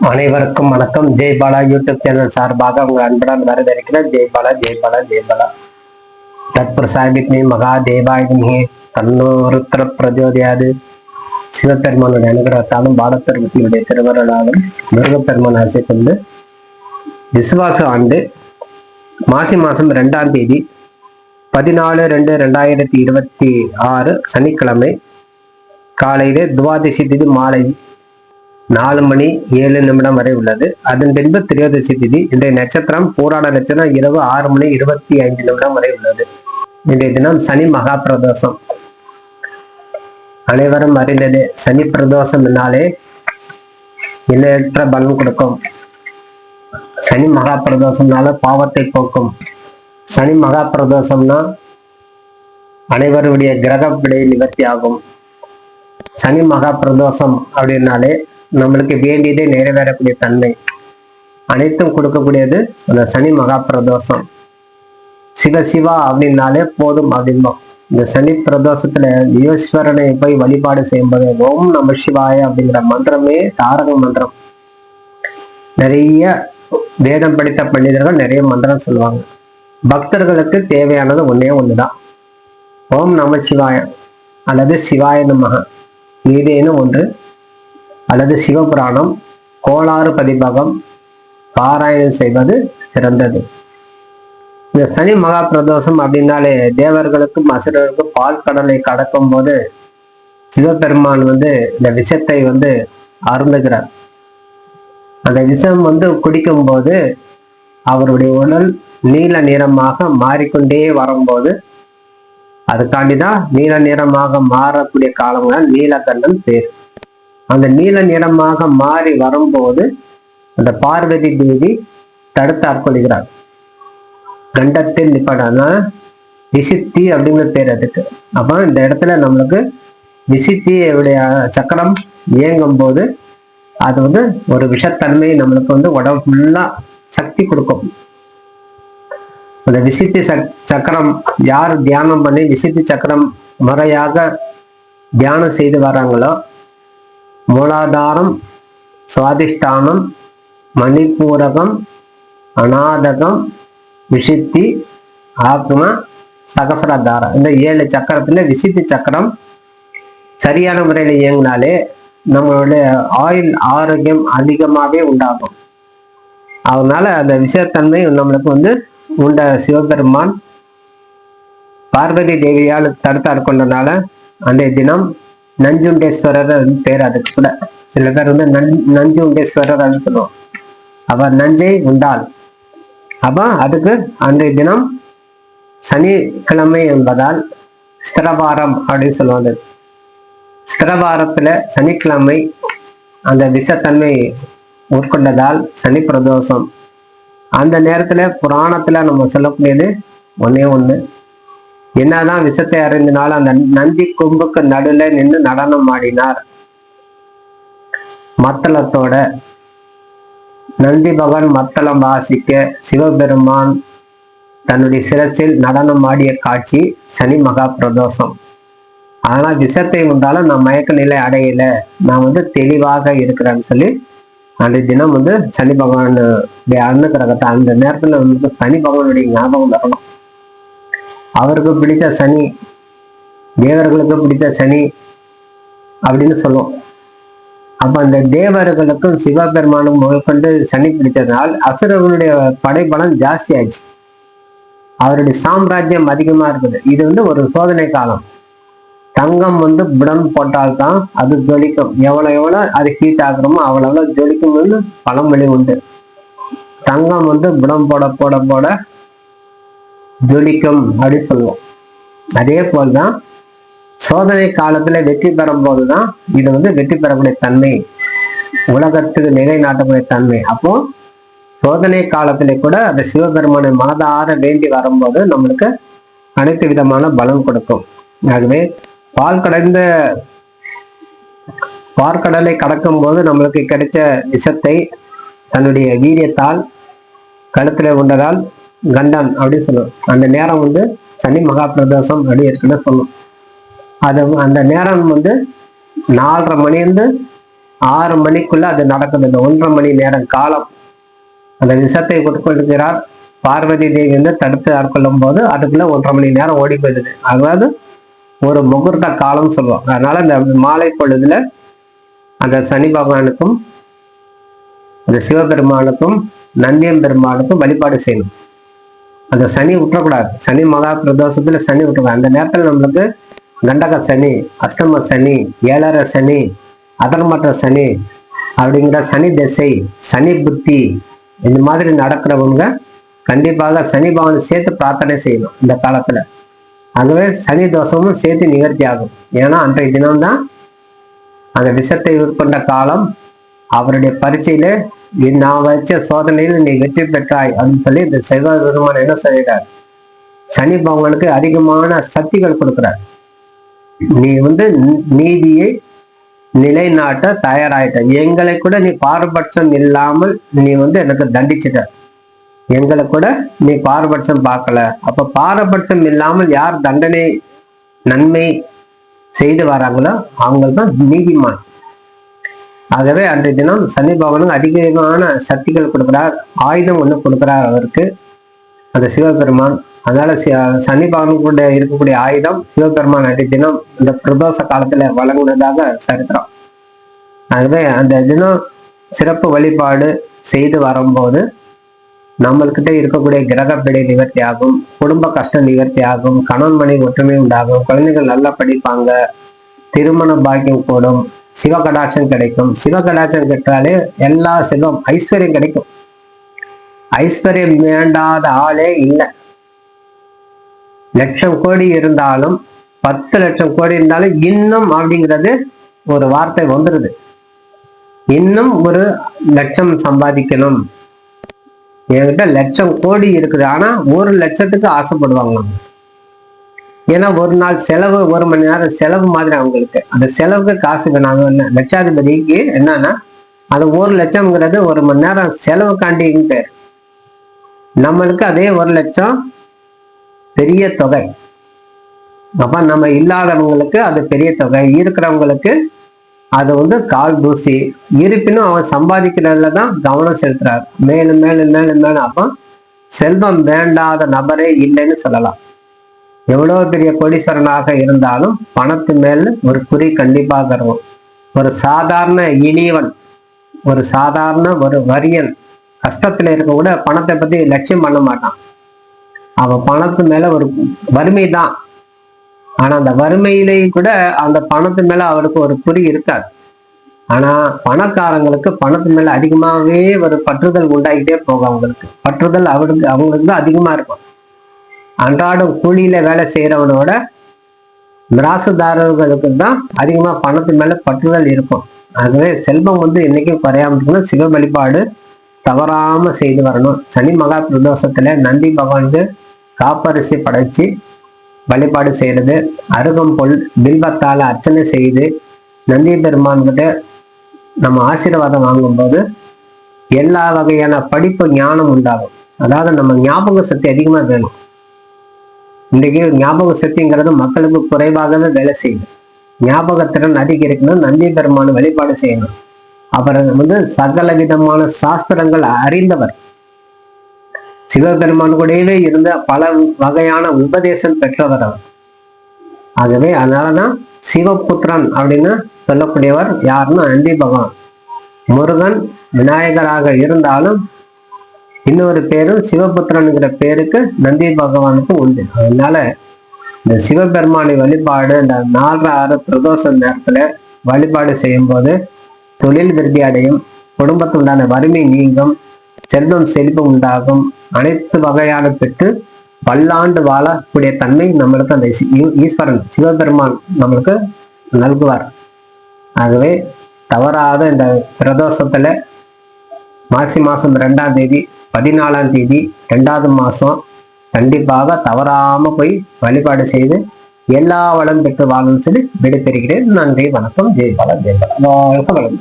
அனைவருக்கும் வணக்கம். Jaibala YouTube channel சார்பாக உங்கள் அன்புடன் வரவேற்கிறேன். ஜெய்பாலா ஜெய்பாலா ஜெய்பாலா பாலா ஜெய் மகா தேவாயுமே தன்னோருத்திர பிரஜோதியாது. சிவபெருமானோட அனுகிரகத்தாலும் பாலத்தருவத்தினுடைய திருவருளாலும் முருகப்பெருமான் அரசை கொண்டு விசுவாச ஆண்டு மாசி மாசம் ரெண்டாம் தேதி பதினாலு ரெண்டு ரெண்டாயிரத்தி இருபத்தி ஆறு சனிக்கிழமை காலையிலே துவாதசி திதி மாலை நாலு மணி ஏழு நிமிடம் வரை உள்ளது. அதன் பின்பு திரையோதசி திதி இன்றைய நட்சத்திரம் போராட நட்சத்திரம் இரவு ஆறு மணி இருபத்தி ஐந்து நிமிடம் வரை உள்ளது. இன்றைய தினம் சனி மகா பிரதோஷம். அனைவரும் அறிந்தது சனி பிரதோஷம் என்னாலே எண்ணற்ற பலன் கொடுக்கும். சனி மகா பிரதோஷம்னால பாவத்தை போக்கும். சனி மகா பிரதோஷம்னா அனைவருடைய கிரக விடை நிவர்த்தி ஆகும். சனி மகா பிரதோஷம் அப்படின்னாலே நம்மளுக்கு வேண்டியதே நிறைவேறக்கூடிய தன்மை. அனைத்தும் கொடுக்கக்கூடியது அந்த சனி மகா பிரதோஷம் சிவ சிவா அப்படின்னாலே போதும் அப்படின்போம் இந்த சனி பிரதோஷத்துல ஈஸ்வரனை போய் வழிபாடு செய்யும்போது ஓம் நம சிவாய அப்படிங்கிற மந்திரமே தாரக மந்திரம். நிறைய வேதம் படித்த பண்டிதர்கள் நிறைய மந்திரம் சொல்லுவாங்க. பக்தர்களுக்கு தேவையானது ஒன்னே ஒண்ணுதான். ஓம் நம சிவாய அல்லது சிவாய நமக ஏதேனும் ஒன்று அல்லது சிவபுராணம் கோளாறு பதிப்பகம் பாராயணம் செய்வது சிறந்தது. இந்த சனி மகா பிரதோஷம் அப்படின்னாலே தேவர்களுக்கும் அசுரர்களுக்கும் பால் கடலை கடக்கும் போது சிவபெருமான் வந்து இந்த விஷத்தை வந்து அருந்துகிறார். அந்த விஷம் வந்து குடிக்கும் போது அவருடைய உடல் நீல நிறமாக மாறிக்கொண்டே வரும்போது அதுக்காண்டிதான் நீல நிறமாக மாறக்கூடிய காலங்கள் நீலகண்டன் பேர். அந்த நீல நிறமாக மாறி வரும்போது அந்த பார்வதி தேவி தடுத்து ஆட்கொள்கிறார். கண்டத்தில் நிப்படான விசித்தி அப்படிங்கிற பேர் அதுக்கு. அப்ப இந்த இடத்துல நம்மளுக்கு விசித்தியுடைய சக்கரம் இயங்கும் போது அது வந்து ஒரு விஷத்தன்மை நம்மளுக்கு வந்து உடம்பு ஃபுல்லா சக்தி கொடுக்கும். அந்த விசித்தி சக் சக்கரம் யார் தியானம் பண்ணி விசித்தி சக்கரம் முறையாக தியானம் செய்து வராங்களோ மூலாதாரம் சுவாதிஷ்டானம் மணிப்பூரகம் அநாதகம் விசித்தி ஆத்மா சகசரதாரம். இந்த ஏழு சக்கரத்துல விசித்தி சக்கரம் சரியான முறையில் இயங்கினாலே நம்மளுடைய ஆயுள் ஆரோக்கியம் அதிகமாகவே உண்டாகும். அதனால அந்த விஷயத்தன்மை நம்மளுக்கு வந்து உண்ட சிவபெருமான் பார்வதி தேவியால் தடுத்தார் கொண்டனால அன்றைய தினம் நஞ்சுண்டேஸ்வரர் பேர் அதுக்கு கூட. சில பேர் வந்து நன் நஞ்சுண்டேஸ்வரர் சொல்லுவோம் அவர் நஞ்சை உண்டாள். அப்ப அதுக்கு அன்றைய தினம் சனிக்கிழமை என்பதால் ஸ்திரவாரம் அப்படின்னு சொல்லுவாங்க. ஸ்திரவாரத்துல சனிக்கிழமை அந்த விஷத்தன்மை உட்கொண்டதால் சனி பிரதோஷம். அந்த நேரத்துல புராணத்துல நம்ம சொல்லக்கூடியது ஒன்னே ஒண்ணு. என்னதான் விஷத்தை அறிந்தினாலும் அந்த நந்தி கொம்புக்கு நடுல நின்று நடனம் ஆடினார். மத்தளத்தோட நந்தி பகவான் மத்தளம் வாசிக்க சிவபெருமான் தன்னுடைய சிரசில் நடனம் ஆடிய காட்சி சனி மகா பிரதோஷம். ஆனா விஷத்தை வந்தாலும் நான் மயக்க நிலை அடையல. நான் வந்து தெளிவாக இருக்கிறேன்னு சொல்லி அந்த தினம் வந்து சனி பகவான் அன்ன கிரகத்தை அந்த நேரத்துல வந்து சனி பகவானுடைய ஞாபகம் வரும். அவருக்கு பிடித்த சனி தேவர்களுக்கு பிடித்த சனி அப்படின்னு சொல்லுவோம். அப்ப அந்த தேவர்களுக்கும் சிவபெருமானும் முதற்கொண்டு சனி பிடித்ததால் அசுரர்களுடைய படைபலம் ஜாஸ்தி ஆயிடுச்சு. அவருடைய சாம்ராஜ்யம் அதிகமா இருக்குது. இது வந்து ஒரு சோதனை காலம். தங்கம் வந்து புடம் போட்டால்தான் அது ஜொலிக்கும். எவ்வளோ எவ்வளோ அது ஹீட் ஆகுறோமோ அவ்வளோ எவ்வளோ ஜொலிக்கும்னு பழமொழி உண்டு. தங்கம் வந்து புடம் போட போட போட ஜொலிக்கும் அப்படின்னு சொல்லுவோம். அதே போல்தான் சோதனை காலத்துல வெற்றி பெறும் போதுதான் இது வந்து வெற்றி பெறக்கூடிய தன்மை உலகத்துக்கு நிலைநாட்டக்கூடிய தன்மை. அப்போ சோதனை காலத்திலே கூட அந்த சிவபெருமானை மனதார வேண்டி வரும்போது நம்மளுக்கு அனைத்து விதமான பலம் கொடுக்கும். ஆகவே பால் கடைந்த பார்க்கடலை கடக்கும் போது நம்மளுக்கு கிடைச்ச விஷத்தை தன்னுடைய வீரியத்தால் கழுத்தில் உண்டதால் கண்டம் அப்படின்னு சொல்லுவோம். அந்த நேரம் வந்து சனி மகா பிரதோஷம் அப்படி இருக்குன்னு சொல்லும் அது அந்த நேரம் வந்து நாலரை மணிலேருந்து ஆறு மணிக்குள்ள அது நடக்குது. இந்த ஒன்றரை மணி நேரம் காலம். அந்த விஷத்தை உட்கொள்கிறார். பார்வதி தேவி வந்து தடுத்து ஆட்கொள்ளும் போது அதுக்குள்ள ஒன்றரை மணி நேரம் ஓடி போயிடுது. அதாவது ஒரு முகூர்த்த காலம் சொல்லுவோம். அதனால இந்த மாலை பொழுதுல அந்த சனி பகவானுக்கும் அந்த சிவபெருமானுக்கும் நந்தியம் பெருமானுக்கும் வழிபாடு செய்யணும். அந்த சனி விட்டுறக்கூடாது சனி மகா பிரதோஷத்துல சனி விட்டுக்கூடாது அந்த நேரத்தில் நம்மளுக்கு கண்டக சனி அஷ்டம சனி ஏழரை சனி அதர்மற்ற சனி அப்படிங்கிற சனி திசை சனி புத்தி இந்த மாதிரி நடக்கிறவங்க கண்டிப்பாக சனி பகவான் சேர்த்து பிரார்த்தனை செய்யணும் இந்த காலத்துல. ஆகவே சனி தோஷமும் சேர்த்து நிவர்த்தி ஆகும். ஏன்னா அன்றைய தினம்தான் அந்த விஷத்தை உட்கொண்ட காலம் அவருடைய பரீட்சையில நான் வச்ச சோதனையில் நீ வெற்றி பெற்றாய் அப்படின்னு சொல்லி இந்த செவ்வாய் பெருமான் என்ன செய்கிறார் சனி பகவானுக்கு அதிகமான சக்திகள் கொடுக்கிறார். நீ வந்து நீதியை நிலைநாட்ட தயாராயிட்ட. எங்களை கூட நீ பாரபட்சம் இல்லாமல் நீ வந்து எனக்கு தண்டிச்சிட்ட. எங்களை கூட நீ பாரபட்சம் பார்க்கல. அப்ப பாரபட்சம் இல்லாமல் யார் தண்டனை நன்மை செய்து வராங்களோ அவங்க தான் நீதிமான். ஆகவே அந்த தினம் சனி பகவானுக்கு அதிகமான சக்திகள் கொடுக்கிறார். ஆயுதம் ஒன்று கொடுக்கிறார் அவருக்கு. அந்த சிவபெருமான். அதனால சனி பகவான் கூட இருக்கக்கூடிய ஆயுதம் சிவபெருமான் அடி தினம் இந்த பிரதோஷ காலத்துல வழங்குனதாக சரித்திரம். ஆகவே அந்த தினம் சிறப்பு வழிபாடு செய்து வரும்போது நம்மள்கிட்ட இருக்கக்கூடிய கிரகப்பிடை நிவர்த்தி ஆகும் குடும்ப கஷ்டம் நிவர்த்தி ஆகும் கணவன் மனை ஒற்றுமை உண்டாகும் குழந்தைகள் நல்லா படிப்பாங்க திருமண பாக்கியம் கூடும் சிவகடாட்சம் கிடைக்கும். சிவகடாட்சம் கெட்டாலே எல்லா செல்வம் ஐஸ்வர்யம் கிடைக்கும். ஐஸ்வர்யம் வேண்டாத ஆளே இல்லை. லட்சம் கோடி இருந்தாலும் பத்து லட்சம் கோடி இருந்தாலும் இன்னும் அப்படிங்கிறது ஒரு வார்த்தை வந்துடுது இன்னும் ஒரு லட்சம் சம்பாதிக்கணும். என்கிட்ட லட்சம் கோடி இருக்குது. ஆனா ஒரு லட்சத்துக்கு ஆசைப்படுவாங்க. ஏன்னா ஒரு நாள் செலவு ஒரு மணி நேரம் செலவு மாதிரி அவங்களுக்கு. அந்த செலவுக்கு காசு வேணாங்க லட்சாதிபதிக்கு என்னன்னா அது ஒரு லட்சம்ங்கிறது ஒரு மணி நேரம் செலவுக்காண்டின்னு பேர் நம்மளுக்கு அதே ஒரு லட்சம் பெரிய தொகை. அப்ப நம்ம இல்லாதவங்களுக்கு அது பெரிய தொகை. இருக்கிறவங்களுக்கு அது வந்து கால் தூசி. இருப்பினும் அவன் சம்பாதிக்கிறதுல தான் கவனம் செலுத்துறாரு. மேலும் மேலும் மேலும் மேலும். அப்போ செல்வம் வேண்டாத நபரே இல்லைன்னு சொல்லலாம். எவ்வளவு பெரிய கோடீஸ்வரனாக இருந்தாலும் பணத்து மேல் ஒரு குறி கண்டிப்பாக இருக்கும். ஒரு சாதாரண இனியவன் ஒரு சாதாரண ஒரு வரியன் கஷ்டத்துல இருக்க கூட பணத்தை பத்தி லட்சியம் பண்ண மாட்டான். அவன் பணத்து மேல ஒரு வறுமை தான் ஆனா அந்த வறுமையிலேயும் கூட அந்த பணத்து மேல அவருக்கு ஒரு குறி இருக்காது. ஆனா பணக்காரங்களுக்கு பணத்து மேல அதிகமாகவே ஒரு பற்றுதல் உண்டாகிட்டே போகும் அவங்களுக்கு. பற்றுதல் அவருக்கு அவங்களுக்கு தான் அதிகமா இருக்கும். அன்றாடம் கூலியில வேலை செய்யறவனோட மிராசுதாரர்களுக்கு தான் அதிகமா பணத்து மேல பற்றுதல் இருக்கும். ஆகவே செல்வம் வந்து என்னைக்கும் குறையாம இருக்கணும். சிவ வழிபாடு தவறாம செய்து வரணும். சனி மகா பிரதோஷத்துல நந்தி பகவானுக்கு காப்பரிசி படைச்சு வழிபாடு செய்யறது அருகம்பொல் பில்வத்தால அர்ச்சனை செய்து நந்தி பெருமான் கிட்ட நம்ம ஆசீர்வாதம் வாங்கும்போது எல்லா வகையான படிப்பு ஞானம் உண்டாகும். அதாவது நம்ம ஞாபக சக்தி அதிகமா வேணும். இன்றைக்கு ஞாபக சக்திங்கிறது மக்களுக்கு குறைவாகவே வேலை செய்யுது. ஞாபகத்திறன் அதிகரிக்கணும் நந்தி பெருமான வழிபாடு செய்யணும். அவர் வந்து சகல விதமான சாஸ்திரங்கள் அறிந்தவர். சிவபெருமான் கூடவே இருந்த பல வகையான உபதேசம் பெற்றவர் அவர். ஆகவே அதனாலதான் சிவபுத்திரன் அப்படின்னு சொல்லக்கூடியவர் யாருன்னா நந்தி பகவான். முருகன் விநாயகராக இருந்தாலும் இன்னொரு பேரும் சிவபுத்திரனுங்கிற பேருக்கு நந்தி பகவானுக்கு உண்டு. அதனால இந்த சிவபெருமானை வழிபாடு இந்த நாலு ஆறு பிரதோஷ நேரத்துல வழிபாடு செய்யும் போது தொழில் விருத்தி அடையும் குடும்பத்துண்டான வறுமை நீங்கும் செல்வம் செழிப்பு உண்டாகும் அனைத்து வகையான பெற்று பல்லாண்டு வாழக்கூடிய தன்மை நம்மளுக்கு அந்த ஈஸ்வரன் சிவபெருமான் நம்மளுக்கு நல்குவார். ஆகவே தவறாத இந்த பிரதோஷத்துல மாசி மாசம் ரெண்டாம் தேதி பதினாலாம் தேதி ரெண்டாவது மாசம் கண்டிப்பாக தவறாம போய் வழிபாடு செய்து எல்லா வளம் பெற்று வாழும் சொல்லி விடைபெறுகிறேன். நன்றி வணக்கம் ஜெய்பாலா ஜெய்பாலா வாழ்க்கை வளம்